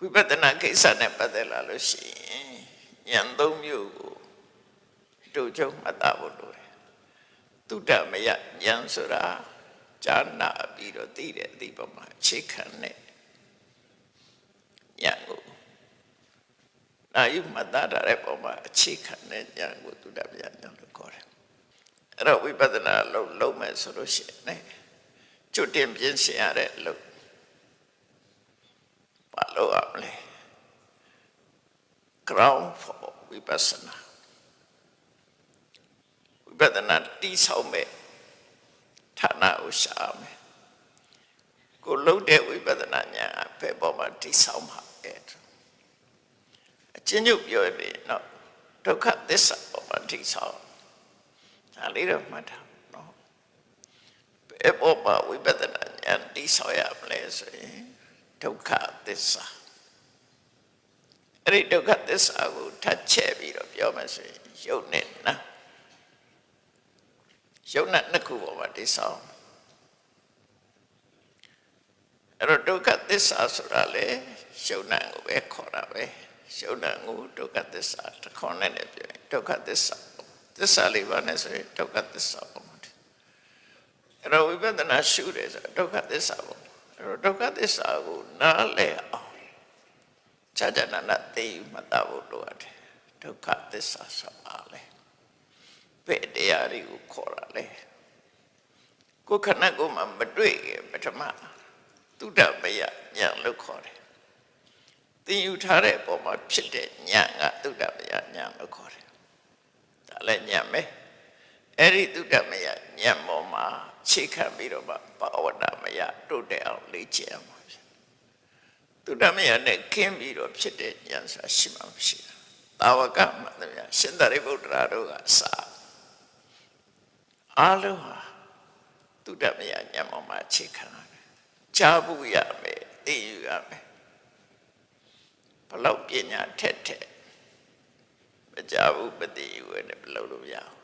ဝိပဿနာကိစ္စနဲ့ပတ်သက်လာလို့ရှိရင်ဉာဏ်သုံးမျိုးကိုတို့ချုပ်မှတ်သားဖို့လိုတယ်တုဒ္ဓမယဉာဏ်ဆိုတာဈာနာပြီးတော့သိတဲ့အသည့်ပေါ်မှာအခြေခံတဲ့ဉာဏ်ကိုနာယုမှတ်သားထားတဲ့ပုံမှာအခြေခံတဲ့ဉာဏ်ကိုတုဒ္ဓမယဉာဏ်လို့ခေါ်တယ်အဲ့တော့ဝိပဿနာလုံးလုံးမယ်ဆိုလို့ရှိရင်ねကျွတ်တင်ပြင်းစင်ရတဲ့လို့ ဘာလို့ရမလဲ ground for vipassana ဝိပဿနာတိဆောက်မဲ့ဌာနကိုရှာမယ်ကိုလုံးတဲ့ဝိပဿနာဉာဏ်အဖက်ပေါ်မှာတိဆောက်မှာပဲအချင်းချုပ်ပြောရင်တော့ဒုက္ခသစ္စာပေါ်မှာတိဆောက်ဒါလေးတော့မှတ်ထားနော်ဘယ်ပေါ်မှာဝိပဿနာဉာဏ်တိဆောက်ရမလဲဆိုရင် ဒုက္ခသစ္စာအဲ့ဒီဒုက္ခသစ္စာကိုထပ်ချက်ပြီးတော့ပြောမယ်ဆိုရင်ယုတ်နဲ့နာယုတ်နဲ့နှစ်ခုပေါ်မှာတိဆောက်အဲ့တော့ဒုက္ခသစ္စာဆိုတာလေယုတ်နဲ့ကိုပဲခေါ်တာပဲယုတ်နဲ့ကိုဒုက္ခသစ္စာတစ်ခေါက်နဲ့လည်းပြောရင်ဒုက္ခသစ္စာသစ္စာလေးပါးနဲ့ဆိုရင်ဒုက္ခသစ္စာပေါ်မှာအဲ့တော့ဝိပဿနာရှုတယ်ဆိုဒုက္ခသစ္စာပေါ် အဲ့တော့ဒုက္ခသစ္စာကိုနားလည်အောင်ခြားခြားနာနာသိယူမှတ်သားဖို့လိုအပ်တယ်ဒုက္ခသစ္စာဆိုတာလေဘယ်တရားတွေကိုခေါ်တာလဲကိုယ်ခဏကိုမှမတွေ့ခင်ပထမသုဒ္ဓမယညာလို့ခေါ်တယ်သင်ယူထားတဲ့အပေါ်မှာဖြစ်တဲ့ညာကသုဒ္ဓမယညာလို့ခေါ်တယ်ဒါလည်းညာမယ် အဲ့ဒီသုဒ္ဓမယညာပေါ်မှာခြေခံပြီးတော့မှဘာဝတ္တမယတိုးတက်အောင်လေ့ကျင့်အောင်သူတမယနဲ့ခင်းပြီးတော့ဖြစ်တဲ့ဉာဏ်စာရှိမှမရှိတာ။တာဝကမှန်တယ်ဗျာရှင်သာရိပုတ္တရာတို့ကစာအားလုံးဟာသူတမယဉာဏ်ပေါ်မှာအခြေခံရတယ်။ကြားဖို့ရမယ်သိယူရမယ်။ဘလောက်ပညာထက်ထက်မကြားဘူးမသိယူရနဲ့ဘယ်လိုလုပ်ရအောင်